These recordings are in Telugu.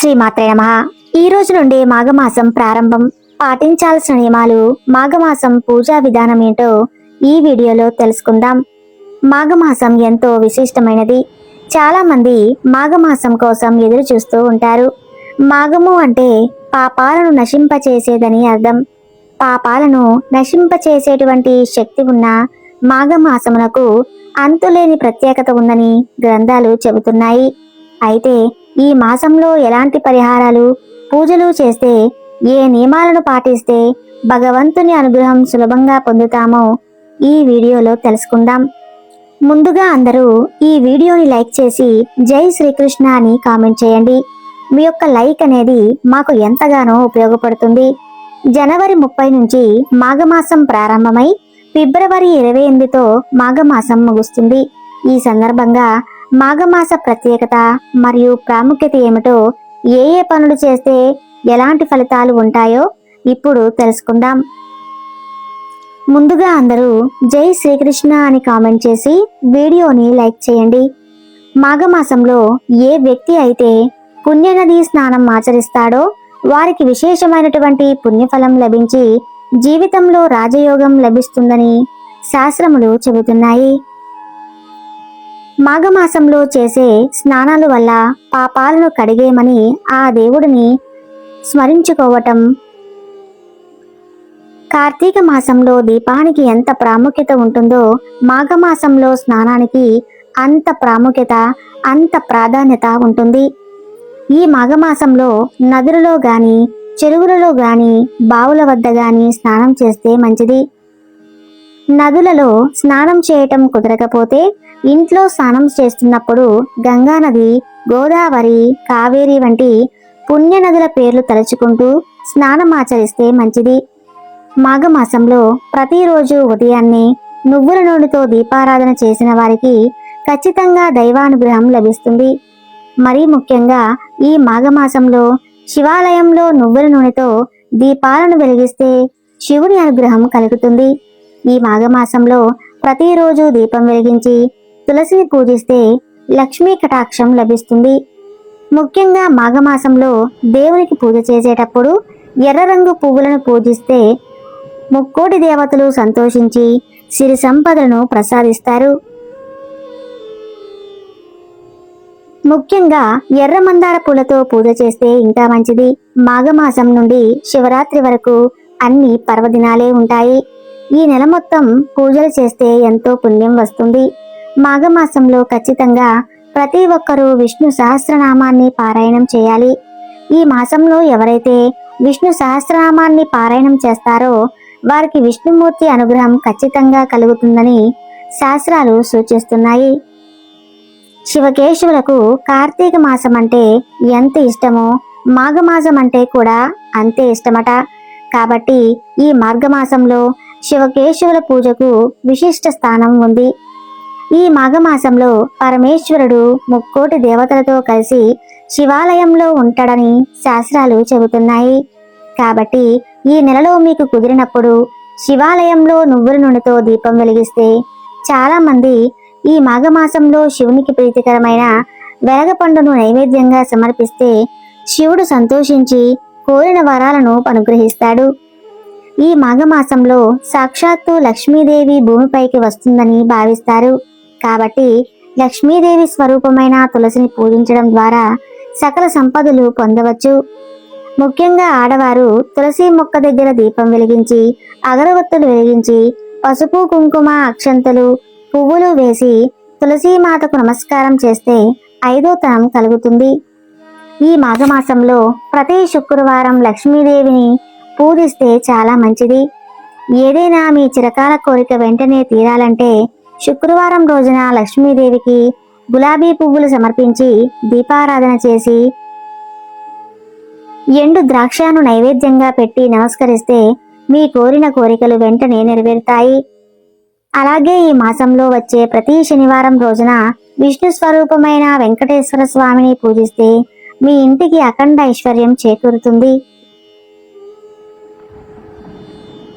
శ్రీమాత్రే నమ. ఈ రోజు నుండి మాఘమాసం ప్రారంభం. పాటించాల్సిన నియమాలు మాఘమాసం పూజా విధానం ఏంటో ఈ వీడియోలో తెలుసుకుందాం. మాఘమాసం ఎంతో విశిష్టమైనది. చాలామంది మాఘమాసం కోసం ఎదురు చూస్తూ ఉంటారు. మాఘము అంటే పాపాలను నశింపచేసేదని అర్థం. పాపాలను నశింపచేసేటువంటి శక్తి ఉన్న మాఘమాసమునకు అంతులేని ప్రత్యేకత ఉందని గ్రంథాలు చెబుతున్నాయి. అయితే ఈ మాసంలో ఎలాంటి పరిహారాలు? పూజలు చేస్తే ఏ నియమాలను పాటిస్తే భగవంతుని అనుగ్రహం సులభంగా పొందుతామో ఈ వీడియోలో తెలుసుకుందాం. ముందుగా అందరూ ఈ వీడియోని లైక్ చేసి జై శ్రీకృష్ణ అని కామెంట్ చేయండి. మీ యొక్క లైక్ అనేది మాకు ఎంతగానో ఉపయోగపడుతుంది. జనవరి ముప్పై నుంచి మాఘమాసం ప్రారంభమై ఫిబ్రవరి ఇరవై ఎనిమిదితో మాఘమాసం ముగుస్తుంది. ఈ సందర్భంగా మాఘమాస ప్రత్యేకత మరియు ప్రాముఖ్యత ఏమిటో ఏ ఏ పనులు చేస్తే ఎలాంటి ఫలితాలు ఉంటాయో ఇప్పుడు తెలుసుకుందాం. ముందుగా అందరూ జై శ్రీకృష్ణ అని కామెంట్ చేసి వీడియోని లైక్ చేయండి. మాఘమాసంలో ఏ వ్యక్తి అయితే పుణ్యనది స్నానం ఆచరిస్తాడో వారికి విశేషమైనటువంటి పుణ్యఫలం లభించి జీవితంలో రాజయోగం లభిస్తుందని శాస్త్రములు చెబుతున్నాయి. మాఘమాసంలో చేసే స్నానాల వల్ల పాపాలను కడిగేమని ఆ దేవుడిని స్మరించుకోవటం. కార్తీక మాసంలో దీపానికి ఎంత ప్రాముఖ్యత ఉంటుందో మాఘమాసంలో స్నానానికి అంత ప్రాముఖ్యత అంత ప్రాధాన్యత ఉంటుంది. ఈ మాఘమాసంలో నదులలో గాని చెరువులలో గాని బావుల వద్ద గాని స్నానం చేస్తే మంచిది. నదులలో స్నానం చేయటం కుదరకపోతే ఇంట్లో స్నానం చేస్తున్నప్పుడు గంగానది గోదావరి కావేరి వంటి పుణ్య నదుల పేర్లు తలుచుకుంటూ స్నానం ఆచరిస్తే మంచిది. మాఘమాసంలో ప్రతిరోజు ఉదయాన్నే నువ్వుల నూనెతో దీపారాధన చేసిన వారికి ఖచ్చితంగా దైవానుగ్రహం లభిస్తుంది. మరీ ముఖ్యంగా ఈ మాఘమాసంలో శివాలయంలో నువ్వుల నూనెతో దీపాలను వెలిగిస్తే శివుని అనుగ్రహం కలుగుతుంది. ఈ మాఘమాసంలో ప్రతిరోజు దీపం వెలిగించి తులసిని పూజిస్తే లక్ష్మీ కటాక్షం లభిస్తుంది. ముఖ్యంగా మాఘమాసంలో దేవునికి పూజ చేసేటప్పుడు ఎర్ర రంగు పువ్వులను పూజిస్తే ముక్కోటి దేవతలు సంతోషించి సిరి సంపదలను ప్రసాదిస్తారు. ముఖ్యంగా ఎర్ర మందార పూలతో పూజ చేస్తే ఇంకా మంచిది. మాఘమాసం నుండి శివరాత్రి వరకు అన్ని పర్వదినాలే ఉంటాయి. ఈ నెల మొత్తం పూజలు చేస్తే ఎంతో పుణ్యం వస్తుంది. మాఘమాసంలో ఖచ్చితంగా ప్రతి ఒక్కరూ విష్ణు సహస్రనామాన్ని పారాయణం చేయాలి. ఈ మాసంలో ఎవరైతే విష్ణు సహస్రనామాన్ని పారాయణం చేస్తారో వారికి విష్ణుమూర్తి అనుగ్రహం ఖచ్చితంగా కలుగుతుందని శాస్త్రాలు సూచిస్తున్నాయి. శివకేశవులకు కార్తీక మాసం అంటే ఎంత ఇష్టమో మాఘమాసం అంటే కూడా అంతే ఇష్టమట. కాబట్టి ఈ మార్గమాసంలో శివకేశవుల పూజకు విశిష్ట స్థానం ఉంది. ఈ మాఘమాసంలో పరమేశ్వరుడు ముక్కోటి దేవతలతో కలిసి శివాలయంలో ఉంటాడని శాస్త్రాలు చెబుతున్నాయి. కాబట్టి ఈ నెలలో మీకు కుదిరినప్పుడు శివాలయంలో నువ్వుల నూనెతో దీపం వెలిగిస్తే చాలా మంది ఈ మాఘమాసంలో శివునికి ప్రీతికరమైన వెలగపండును నైవేద్యంగా సమర్పిస్తే శివుడు సంతోషించి కోరిన వరాలను అనుగ్రహిస్తాడు. ఈ మాఘమాసంలో సాక్షాత్తు లక్ష్మీదేవి భూమిపైకి వస్తుందని భావిస్తారు. కాబట్టి లక్ష్మీదేవి స్వరూపమైన తులసిని పూజించడం ద్వారా సకల సంపదలు పొందవచ్చు. ముఖ్యంగా ఆడవారు తులసి మొక్క దగ్గర దీపం వెలిగించి అగరవత్తులు వెలిగించి పసుపు కుంకుమ అక్షంతలు పువ్వులు వేసి తులసీమాతకు నమస్కారం చేస్తే ఐదో తనం కలుగుతుంది. ఈ మాఘమాసంలో ప్రతి శుక్రవారం లక్ష్మీదేవిని పూజిస్తే చాలా మంచిది. ఏదైనా మీ చిరకాల కోరిక వెంటనే తీరాలంటే శుక్రవారం రోజున లక్ష్మీదేవికి గులాబీ పువ్వులు సమర్పించి దీపారాధన చేసి ఎండు ద్రాక్షను నైవేద్యంగా పెట్టి నమస్కరిస్తే మీ కోరిన కోరికలు వెంటనే నెరవేరుతాయి. అలాగే ఈ మాసంలో వచ్చే ప్రతి శనివారం రోజున విష్ణు స్వరూపమైన వెంకటేశ్వర స్వామిని పూజిస్తే మీ ఇంటికి అఖండ ఐశ్వర్యం చేకూరుతుంది.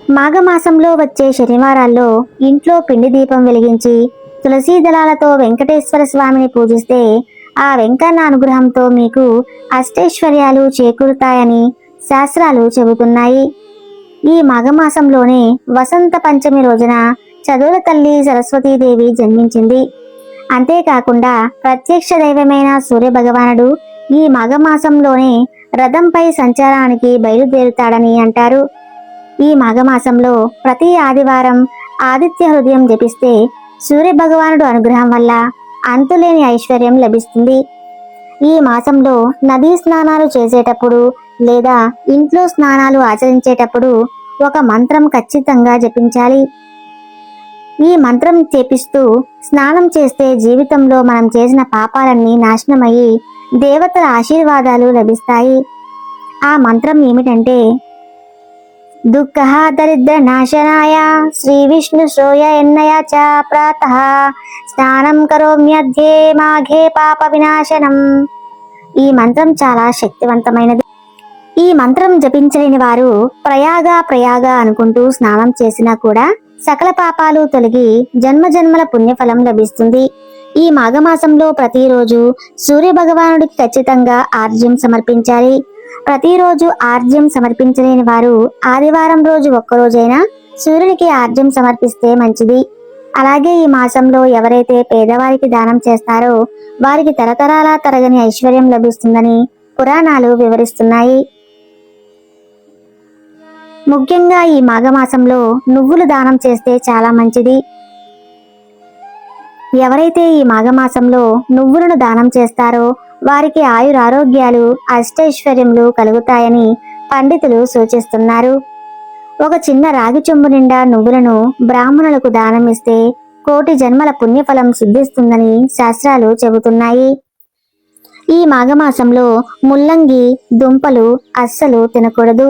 మాఘమాసంలో వచ్చే శనివారాల్లో ఇంట్లో పిండి దీపం వెలిగించి తులసీ దళాలతో వెంకటేశ్వర స్వామిని పూజిస్తే ఆ వెంకన్న అనుగ్రహంతో మీకు అష్టైశ్వర్యాలు చేకూరుతాయని శాస్త్రాలు చెబుతున్నాయి. ఈ మాఘమాసంలోనే వసంత పంచమి రోజున చదువుల తల్లి సరస్వతీదేవి జన్మించింది. అంతేకాకుండా ప్రత్యక్ష దైవమైన సూర్య భగవానుడు ఈ మాఘమాసంలోనే రథంపై సంచారానికి బయలుదేరుతాడని అంటారు. ఈ మాఘమాసంలో ప్రతి ఆదివారం ఆదిత్య హృదయం జపిస్తే సూర్య భగవానుడు అనుగ్రహం వల్ల అంతులేని ఐశ్వర్యం లభిస్తుంది. ఈ మాసంలో నదీ స్నానాలు చేసేటప్పుడు లేదా ఇంట్లో స్నానాలు ఆచరించేటప్పుడు ఒక మంత్రం ఖచ్చితంగా జపించాలి. ఈ మంత్రం చేపిస్తూ స్నానం చేస్తే జీవితంలో మనం చేసిన పాపాలన్నీ నాశనమయ్యి దేవతల ఆశీర్వాదాలు లభిస్తాయి. ఆ మంత్రం ఏమిటంటే దుఃఖ దరిద్ర నాశనాయ శ్రీ విష్ణు శ్రోయ ఎన్నయ చ ప్రాత స్నానం కరోమ్యధ్యే మాఘే పాప వినాశనం ఈ మంత్రం చాలా శక్తివంతమైనది. ఈ మంత్రం జపించలేని వారు ప్రయాగ ప్రయాగ అనుకుంటూ స్నానం చేసినా కూడా సకల పాపాలు తొలగి జన్మ జన్మల పుణ్యఫలం లభిస్తుంది. ఈ మాఘమాసంలో ప్రతిరోజు సూర్య భగవానుడికి ఖచ్చితంగా ఆర్జ్యం సమర్పించాలి. ప్రతిరోజు ఆర్జ్యం సమర్పించలేని వారు ఆదివారం రోజు ఒక్కరోజైనా సూర్యునికి ఆర్జ్యం సమర్పిస్తే మంచిది. అలాగే ఈ మాసంలో ఎవరైతే పేదవారికి దానం చేస్తారో వారికి తరతరాల తరగని ఐశ్వర్యం లభిస్తుందని పురాణాలు వివరిస్తున్నాయి. ముఖ్యంగా ఈ మాఘమాసంలో నువ్వులు దానం చేస్తే చాలా మంచిది. ఎవరైతే ఈ మాఘమాసంలో నువ్వులను దానం చేస్తారో వారికి ఆయురారోగ్యాలు అష్టైశ్వర్యములు కలుగుతాయని పండితులు సూచిస్తున్నారు. ఒక చిన్న రాగి చెంబు నిండా నువ్వులను బ్రాహ్మణులకు దానమిస్తే కోటి జన్మల పుణ్యఫలం సిద్ధిస్తుందని శాస్త్రాలు చెబుతున్నాయి. ఈ మాఘమాసంలో ముల్లంగి దుంపలు అస్సలు తినకూడదు.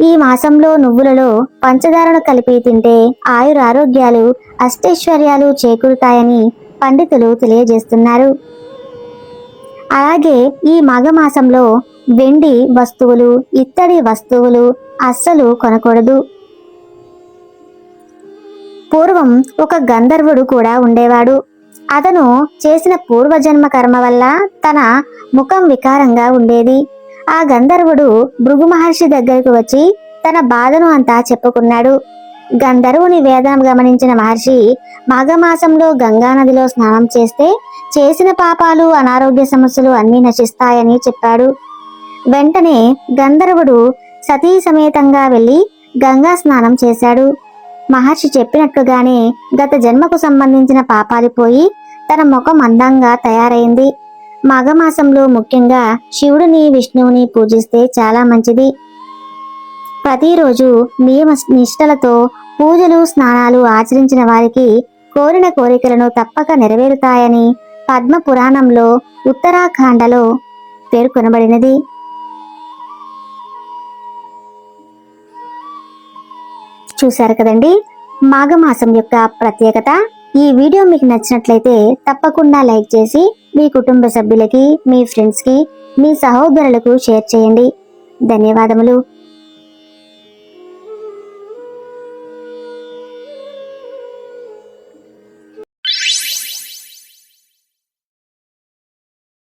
ఈ మాసంలో నువ్వులలో పంచదారను కలిపి తింటే ఆయురారోగ్యాలు అష్టైశ్వర్యాలు చేకూరుతాయని పండితులు తెలియజేస్తున్నారు. అలాగే ఈ మాఘమాసంలో వెండి వస్తువులు ఇత్తడి వస్తువులు అస్సలు కొనకూడదు. పూర్వం ఒక గంధర్వుడు కూడా ఉండేవాడు. అతను చేసిన పూర్వజన్మ కర్మ వల్ల తన ముఖం వికారంగా ఉండేది. ఆ గంధర్వుడు భృగు మహర్షి దగ్గరకు వచ్చి తన బాధను అంతా చెప్పుకున్నాడు. గంధర్వుని వేదం గమనించిన మహర్షి మాఘమాసంలో గంగానదిలో స్నానం చేస్తే చేసిన పాపాలు అనారోగ్య సమస్యలు అన్నీ నశిస్తాయని చెప్పాడు. వెంటనే గంధర్వుడు సతీ సమేతంగా వెళ్ళి గంగా స్నానం చేశాడు. మహర్షి చెప్పినట్లుగానే గత జన్మకు సంబంధించిన పాపాలు పోయి తన ముఖం అందంగా తయారైంది. మాఘమాసంలో ముఖ్యంగా శివుడిని విష్ణువుని పూజిస్తే చాలా మంచిది. ప్రతిరోజు నియమ నిష్టలతో పూజలు స్నానాలు ఆచరించిన వారికి కోరిన కోరికలను తప్పక నెరవేరుతాయని పద్మ పురాణంలో ఉత్తరాఖండలో పేర్కొనబడినది. చూశారు కదండి? మాఘమాసం యొక్క ప్రత్యేకత. ఈ వీడియో మీకు నచ్చినట్లయితే తప్పకుండా లైక్ చేసి మీ కుటుంబ సభ్యులకి మీ ఫ్రెండ్స్కి మీ సహోదరులకు షేర్ చేయండి. ధన్యవాదములు.